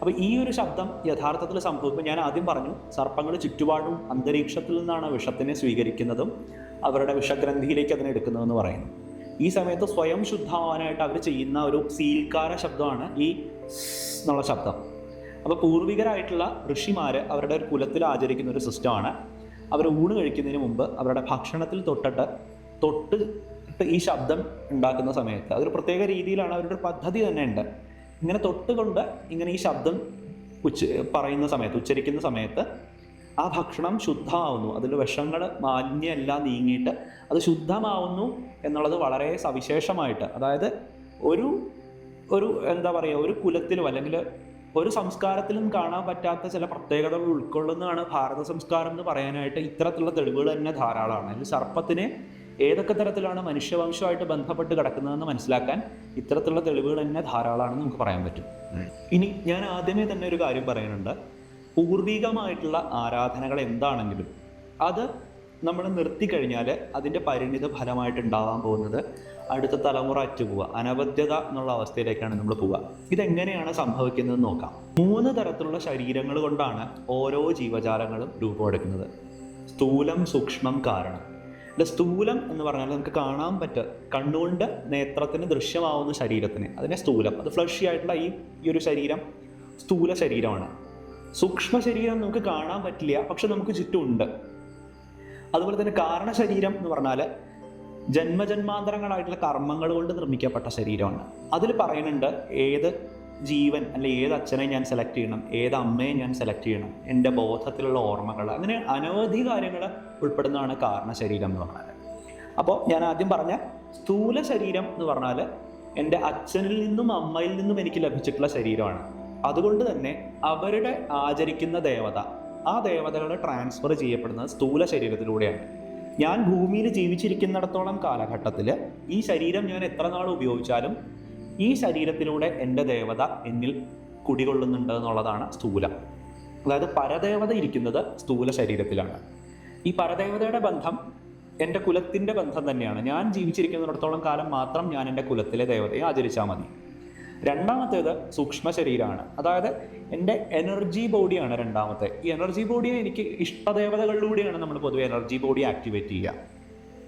അപ്പോൾ ഈ ഒരു ശബ്ദം യഥാർത്ഥത്തിൽ സംഭവിക്കുമ്പോൾ ഞാൻ ആദ്യം പറഞ്ഞു സർപ്പങ്ങൾ ചുറ്റുപാടും അന്തരീക്ഷത്തിൽ നിന്നാണ് വിഷത്തിനെ സ്വീകരിക്കുന്നതും അവരുടെ വിഷഗ്രന്ഥിയിലേക്ക് അതിനെ എടുക്കുന്നതെന്ന് പറയുന്നു. ഈ സമയത്ത് സ്വയം ശുദ്ധമാവാനായിട്ട് അവർ ചെയ്യുന്ന ഒരു സീൽക്കാര ശബ്ദമാണ് ഈ എന്നുള്ള ശബ്ദം. അപ്പോൾ പൂർവികരായിട്ടുള്ള ഋഷിമാർ അവരുടെ ഒരു കുലത്തിൽ ആചരിക്കുന്ന ഒരു സിസ്റ്റമാണ്. അവർ ഊണ് കഴിക്കുന്നതിന് മുമ്പ് അവരുടെ ഭക്ഷണത്തിൽ തൊട്ടിട്ട് തൊട്ട് ഈ ശബ്ദം ഉണ്ടാക്കുന്ന സമയത്ത് അതൊരു പ്രത്യേക രീതിയിലാണ് അവരുടെ പദ്ധതി തന്നെ ഉണ്ട്. ഇങ്ങനെ തൊട്ടുകൊണ്ട് ഇങ്ങനെ ഈ ശബ്ദം ഉച്ച പറയുന്ന സമയത്ത് ഉച്ചരിക്കുന്ന സമയത്ത് ആ ഭക്ഷണം ശുദ്ധമാവുന്നു. അതിൽ വിഷങ്ങൾ മാലിന്യമെല്ലാം നീങ്ങിയിട്ട് അത് ശുദ്ധമാവുന്നു എന്നുള്ളത് വളരെ സവിശേഷമായിട്ട്. അതായത് ഒരു ഒരു എന്താ പറയുക ഒരു കുലത്തിലും അല്ലെങ്കിൽ ഒരു സംസ്കാരത്തിലും കാണാൻ പറ്റാത്ത ചില പ്രത്യേകതകൾ ഉൾക്കൊള്ളുന്നതാണ് ഭാരത സംസ്കാരം എന്ന് പറയാനായിട്ട് ഇത്തരത്തിലുള്ള തെളിവുകൾ തന്നെ ധാരാളമാണ്. അതിൽ സർപ്പത്തിനെ ഏതൊക്കെ തരത്തിലാണ് മനുഷ്യവംശമായിട്ട് ബന്ധപ്പെട്ട് കിടക്കുന്നതെന്ന് മനസ്സിലാക്കാൻ ഇത്തരത്തിലുള്ള തെളിവുകൾ തന്നെ ധാരാളമാണെന്ന് നമുക്ക് പറയാൻ പറ്റും. ഇനി ഞാൻ ആദ്യമേ തന്നെ ഒരു കാര്യം പറയുന്നുണ്ട് പൂർവികമായിട്ടുള്ള ആരാധനകൾ എന്താണെങ്കിലും അത് നമ്മൾ നിർത്തി കഴിഞ്ഞാൽ അതിന്റെ പരിണിത ഫലമായിട്ട് ഉണ്ടാവാൻ പോകുന്നത് അടുത്ത തലമുറ അറ്റുപോവുക. അനബദ്ധ്യത എന്നുള്ള അവസ്ഥയിലേക്കാണ് നമ്മൾ പോവുക. ഇതെങ്ങനെയാണ് സംഭവിക്കുന്നത് നോക്കാം. മൂന്ന് തരത്തിലുള്ള ശരീരങ്ങൾ കൊണ്ടാണ് ഓരോ ജീവജാലങ്ങളും രൂപമെടുക്കുന്നത്. സ്ഥൂലം സൂക്ഷ്മം കാരണം. അല്ല സ്ഥൂലം എന്ന് പറഞ്ഞാൽ നമുക്ക് കാണാൻ പറ്റുക. കണ്ണുകൊണ്ട് നേത്രത്തിന് ദൃശ്യമാവുന്ന ശരീരത്തിന്. അതിനെ സ്ഥൂലം. അത് ഫ്ലഷി ആയിട്ടുള്ള ഈ ഈ ഒരു ശരീരം സ്ഥൂല ശരീരമാണ്. സൂക്ഷ്മ ശരീരം നമുക്ക് കാണാൻ പറ്റില്ല. പക്ഷെ നമുക്ക് ചുറ്റും ഉണ്ട് അതുപോലെ തന്നെ കാരണ ശരീരം എന്ന് പറഞ്ഞാൽ ജന്മജന്മാന്തരങ്ങളായിട്ടുള്ള കർമ്മങ്ങൾ കൊണ്ട് നിർമ്മിക്കപ്പെട്ട ശരീരമാണ്. അതിൽ പറയുന്നുണ്ട് ഏത് ജീവൻ അല്ലെ ഏത് അച്ഛനെ ഞാൻ സെലക്ട് ചെയ്യണം ഏത് അമ്മയെ ഞാൻ സെലക്ട് ചെയ്യണം എന്റെ ബോധത്തിലുള്ള ഓർമ്മകൾ അങ്ങനെ അനവധി കാര്യങ്ങൾ ഉൾപ്പെടുന്നതാണ് കാരണ ശരീരം എന്ന് പറഞ്ഞാൽ അപ്പോൾ ഞാൻ ആദ്യം പറഞ്ഞ സ്ഥൂല ശരീരം എന്ന് പറഞ്ഞാൽ എന്റെ അച്ഛനിൽ നിന്നും അമ്മയിൽ നിന്നും എനിക്ക് ലഭിച്ചിട്ടുള്ള ശരീരമാണ്. അതുകൊണ്ട് തന്നെ അവരുടെ ആചരിക്കുന്ന ദേവത ആ ദേവതകൾ ട്രാൻസ്ഫർ ചെയ്യപ്പെടുന്നത് സ്ഥൂല ശരീരത്തിലൂടെയാണ്. ഞാൻ ഭൂമിയിൽ ജീവിച്ചിരിക്കുന്നിടത്തോളം കാലഘട്ടത്തിൽ ഈ ശരീരം ഞാൻ എത്ര നാൾ ഉപയോഗിച്ചാലും ഈ ശരീരത്തിലൂടെ എന്റെ ദേവത എന്നിൽ കുടികൊള്ളുന്നുണ്ട് എന്നുള്ളതാണ് സ്ഥൂലം. അതായത് പരദേവത ഇരിക്കുന്നത് സ്ഥൂല ശരീരത്തിലാണ്. ഈ പരദേവതയുടെ ബന്ധം എന്റെ കുലത്തിന്റെ ബന്ധം തന്നെയാണ്. ഞാൻ ജീവിച്ചിരിക്കുന്നിടത്തോളം കാലം മാത്രം ഞാൻ എന്റെ കുലത്തിലെ ദേവതയെ ആചരിച്ചാൽ മതി. രണ്ടാമത്തേത് സൂക്ഷ്മ ശരീരമാണ് അതായത് എന്റെ എനർജി ബോഡിയാണ് രണ്ടാമത്തെ. ഈ എനർജി ബോഡിയെ എനിക്ക് ഇഷ്ടദേവതകളിലൂടെയാണ് നമ്മൾ പൊതുവെ എനർജി ബോഡി ആക്ടിവേറ്റ് ചെയ്യുക.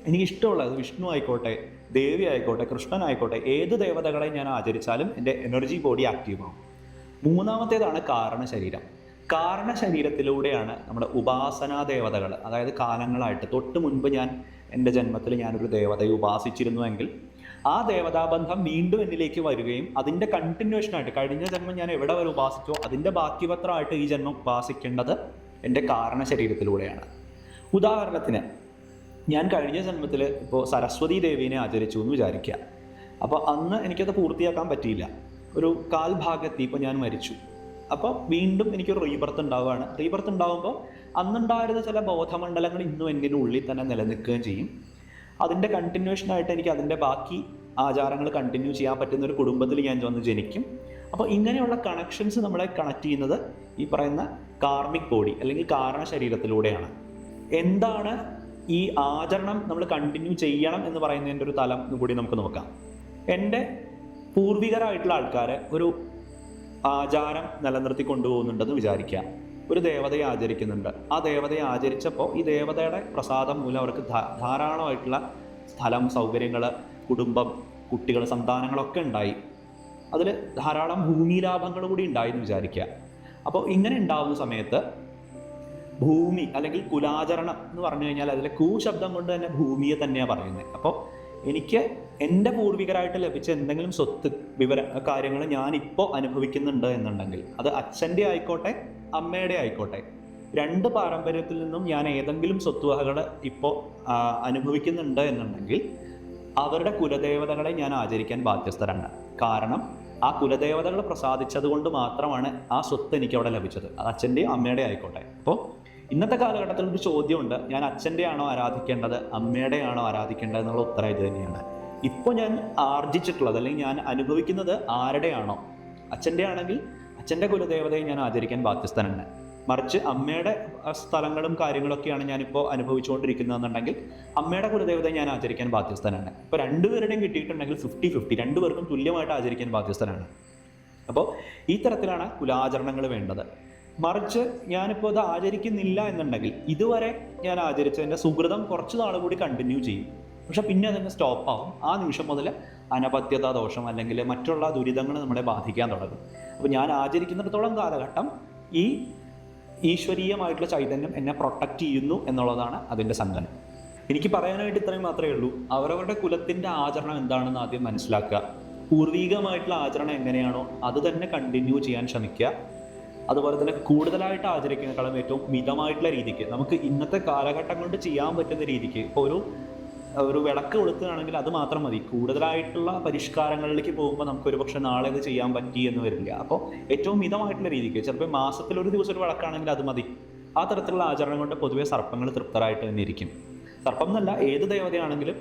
എനിക്ക് ഇഷ്ടമുള്ളത് വിഷ്ണു ആയിക്കോട്ടെ ദേവി ആയിക്കോട്ടെ കൃഷ്ണനായിക്കോട്ടെ ഏത് ദേവതകളെ ഞാൻ ആചരിച്ചാലും എന്റെ എനർജി ബോഡി ആക്റ്റീവ് ആവും. മൂന്നാമത്തേതാണ് കാരണ ശരീരം കാരണ ശരീരത്തിലൂടെയാണ് നമ്മുടെ ഉപാസനാ ദേവതകൾ അതായത് കാലങ്ങളായിട്ട് തൊട്ട് മുൻപ് ഞാൻ എന്റെ ജന്മത്തിൽ ഞാനൊരു ദേവതയെ ഉപാസിച്ചിരുന്നുവെങ്കിൽ ആ ദേവതാബന്ധം വീണ്ടും എന്നിലേക്ക് വരികയും അതിന്റെ കണ്ടിന്യൂഷനായിട്ട് കഴിഞ്ഞ ജന്മം ഞാൻ എവിടെ വരെ ഉപാസിച്ചോ അതിന്റെ ബാക്കിപത്രമായിട്ട് ഈ ജന്മം ഉപാസിക്കേണ്ടത് എന്റെ കാരണ ശരീരത്തിലൂടെയാണ് ഉദാഹരണത്തിന് ഞാൻ കഴിഞ്ഞ ജന്മത്തിൽ ഇപ്പോൾ സരസ്വതി ദേവീനെ ആചരിച്ചു എന്ന് വിചാരിക്കുക അപ്പോൾ അന്ന് എനിക്കത് പൂർത്തിയാക്കാൻ പറ്റിയില്ല. ഒരു കാൽ ഭാഗത്തി ഇപ്പോൾ ഞാൻ മരിച്ചു. അപ്പോൾ വീണ്ടും എനിക്കൊരു റീബർത്ത് ഉണ്ടാവുകയാണ്. റീബർത്ത് ഉണ്ടാകുമ്പോൾ അന്നുണ്ടായിരുന്ന ചില ബോധമണ്ഡലങ്ങൾ ഇന്നും എന്റെ ഉള്ളിൽ തന്നെ നിലനിൽക്കുകയും ചെയ്യും. അതിന്റെ കണ്ടിന്യൂഷനായിട്ട് എനിക്ക് അതിന്റെ ബാക്കി ആചാരങ്ങൾ കണ്ടിന്യൂ ചെയ്യാൻ പറ്റുന്ന ഒരു കുടുംബത്തിൽ ഞാൻ വന്ന് ജനിക്കും. അപ്പോൾ ഇങ്ങനെയുള്ള കണക്ഷൻസ് നമ്മളെ കണക്ട് ചെയ്യുന്നത് ഈ പറയുന്ന കാർമിക് ബോഡി അല്ലെങ്കിൽ കാരണ ശരീരത്തിലൂടെയാണ് എന്താണ് ഈ ആചരണം നമ്മൾ കണ്ടിന്യൂ ചെയ്യണം എന്ന് പറയുന്നതിന്റെ ഒരു തലം കൂടി നമുക്ക് നോക്കാം. എന്റെ പൂർവികരായിട്ടുള്ള ആൾക്കാർ ഒരു ആചാരം നിലനിർത്തി കൊണ്ടുപോകുന്നുണ്ടെന്ന് വിചാരിക്കുക. ഒരു ദേവതയെ ആചരിക്കുന്നുണ്ട്. ആ ദേവതയെ ആചരിച്ചപ്പോൾ ഈ ദേവതയുടെ പ്രസാദം മൂലം അവർക്ക് ധാരാളമായിട്ടുള്ള സ്ഥലം സൗകര്യങ്ങൾ കുടുംബം കുട്ടികൾ സന്താനങ്ങളൊക്കെ ഉണ്ടായി. അതിൽ ധാരാളം ഭൂമി ലാഭങ്ങൾ കൂടി ഉണ്ടായി എന്ന് വിചാരിക്കുക. അപ്പോൾ ഇങ്ങനെ ഉണ്ടാവുന്ന സമയത്ത് ഭൂമി അല്ലെങ്കിൽ കുലാചരണം എന്ന് പറഞ്ഞു കഴിഞ്ഞാൽ അതിലെ കൂ ശബ്ദം കൊണ്ട് തന്നെ ഭൂമിയെ തന്നെയാണ് പറയുന്നത് അപ്പോൾ എനിക്ക് എന്റെ പൂർവികരായിട്ട് ലഭിച്ച എന്തെങ്കിലും സ്വത്ത് വിവര കാര്യങ്ങൾ ഞാൻ ഇപ്പോൾ അനുഭവിക്കുന്നുണ്ട് എന്നുണ്ടെങ്കിൽ അത് അച്ഛന്റെ ആയിക്കോട്ടെ അമ്മയുടെ ആയിക്കോട്ടെ രണ്ട് പാരമ്പര്യത്തിൽ നിന്നും ഞാൻ ഏതെങ്കിലും സ്വത്തുവകകൾ ഇപ്പോൾ അനുഭവിക്കുന്നുണ്ട് എന്നുണ്ടെങ്കിൽ അവരുടെ കുലദേവതകളെ ഞാൻ ആചരിക്കാൻ ബാധ്യസ്ഥരാണ്. കാരണം ആ കുലദേവതകൾ പ്രസാദിച്ചത് കൊണ്ട് മാത്രമാണ് ആ സ്വത്ത് എനിക്ക് അവിടെ ലഭിച്ചത്. അത് അച്ഛന്റെയും അമ്മയുടെ ആയിക്കോട്ടെ. അപ്പോൾ ഇന്നത്തെ കാലഘട്ടത്തിൽ ഒരു ചോദ്യമുണ്ട്. ഞാൻ അച്ഛന്റെ ആണോ ആരാധിക്കേണ്ടത്? അമ്മയുടെ ആണോ ആരാധിക്കേണ്ടത് എന്നുള്ള ഉത്തരം ഇത് തന്നെയാണ്. ഇപ്പോൾ ഞാൻ ആർജിച്ചിട്ടുള്ളത് അല്ലെങ്കിൽ ഞാൻ അനുഭവിക്കുന്നത് ആരുടെയാണോ? അച്ഛന്റെ ആണെങ്കിൽ അച്ഛന്റെ കുലദേവതയെ ഞാൻ ആചരിക്കാൻ ബാധ്യസ്ഥനാണ് മറിച്ച് അമ്മയുടെ സ്ഥലങ്ങളും കാര്യങ്ങളൊക്കെയാണ് ഞാനിപ്പോൾ അനുഭവിച്ചുകൊണ്ടിരിക്കുന്നതെന്നുണ്ടെങ്കിൽ അമ്മയുടെ കുലദേവതയെ ഞാൻ ആചരിക്കാൻ ബാധ്യസ്ഥനാണ്. ഇപ്പോൾ രണ്ടുപേരുടെയും കിട്ടിയിട്ടുണ്ടെങ്കിൽ ഫിഫ്റ്റി ഫിഫ്റ്റി രണ്ടുപേർക്കും തുല്യമായിട്ട് ആചരിക്കാൻ ബാധ്യസ്ഥനാണ്. അപ്പോൾ ഈ തരത്തിലാണ് കുലാചരണങ്ങൾ വേണ്ടത്. മറിച്ച് ഞാനിപ്പോൾ ഇത് ആചരിക്കുന്നില്ല എന്നുണ്ടെങ്കിൽ ഇതുവരെ ഞാൻ ആചരിച്ചതിന്റെ സുഹൃതം കുറച്ച് നാൾ കൂടി കണ്ടിന്യൂ ചെയ്യും. പക്ഷെ പിന്നെ അതങ്ങ് സ്റ്റോപ്പ് ആവും. ആ നിമിഷം മുതൽ അനപത്യത ദോഷം അല്ലെങ്കിൽ മറ്റുള്ള ദുരിതങ്ങൾ നമ്മളെ ബാധിക്കാൻ തുടങ്ങും. അപ്പോൾ ഞാൻ ആചരിക്കുന്നിടത്തോളം കാലഘട്ടം ഈ ഈശ്വരീയമായിട്ടുള്ള ചൈതന്യം എന്നെ പ്രൊട്ടക്റ്റ് ചെയ്യുന്നു എന്നുള്ളതാണ് അതിന്റെ സംഘനം എനിക്ക് പറയാനായിട്ട് ഇത്രയും മാത്രമേ ഉള്ളൂ. അവരവരുടെ കുലത്തിന്റെ ആചരണം എന്താണെന്ന് ആദ്യം മനസ്സിലാക്കുക. പൂർവീകമായിട്ടുള്ള ആചരണം എങ്ങനെയാണോ അത് തന്നെ കണ്ടിന്യൂ ചെയ്യാൻ ശ്രമിക്കുക. അതുപോലെ തന്നെ കൂടുതലായിട്ട് ആചരിക്കുന്നതിനേക്കാളും ഏറ്റവും മിതമായിട്ടുള്ള രീതിക്ക് നമുക്ക് ഇന്നത്തെ കാലഘട്ടം കൊണ്ട് ചെയ്യാൻ പറ്റുന്ന രീതിക്ക് ഇപ്പോൾ ഒരു ഒരു വിളക്ക് കൊളുത്തുകയാണെങ്കിൽ അത് മാത്രം മതി. കൂടുതലായിട്ടുള്ള പരിഷ്കാരങ്ങളിലേക്ക് പോകുമ്പോൾ നമുക്ക് ഒരു പക്ഷെ നാളെ ഇത് ചെയ്യാൻ പറ്റി എന്ന് വരില്ല. അപ്പോൾ ഏറ്റവും മിതമായിട്ടുള്ള രീതിക്ക് ചിലപ്പോൾ മാസത്തിൽ ഒരു ദിവസം ഒരു വിളക്കാണെങ്കിൽ അത് മതി. ആ തരത്തിലുള്ള ആചരണം കൊണ്ട് പൊതുവെ സർപ്പങ്ങൾ തൃപ്തരായിട്ട് തന്നെ ഇരിക്കും. സർപ്പം എന്നല്ല ഏത് ദേവതയാണെങ്കിലും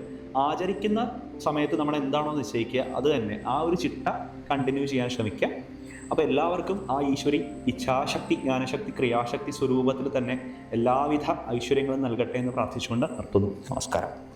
ആചരിക്കുന്ന സമയത്ത് നമ്മൾ എന്താണോ നിശ്ചയിക്കുക അത് തന്നെ. ആ ഒരു ചിട്ട കണ്ടിന്യൂ ചെയ്യാൻ ശ്രമിക്കുക. അപ്പോൾ എല്ലാവർക്കും ആ ഈശ്വരി ഇച്ഛാശക്തി ജ്ഞാനശക്തി ക്രിയാശക്തി സ്വരൂപത്തിൽ തന്നെ എല്ലാവിധ ഐശ്വര്യങ്ങളും നൽകട്ടെ എന്ന് പ്രാർത്ഥിച്ചുകൊണ്ട് നിർത്തുന്നു. നമസ്കാരം.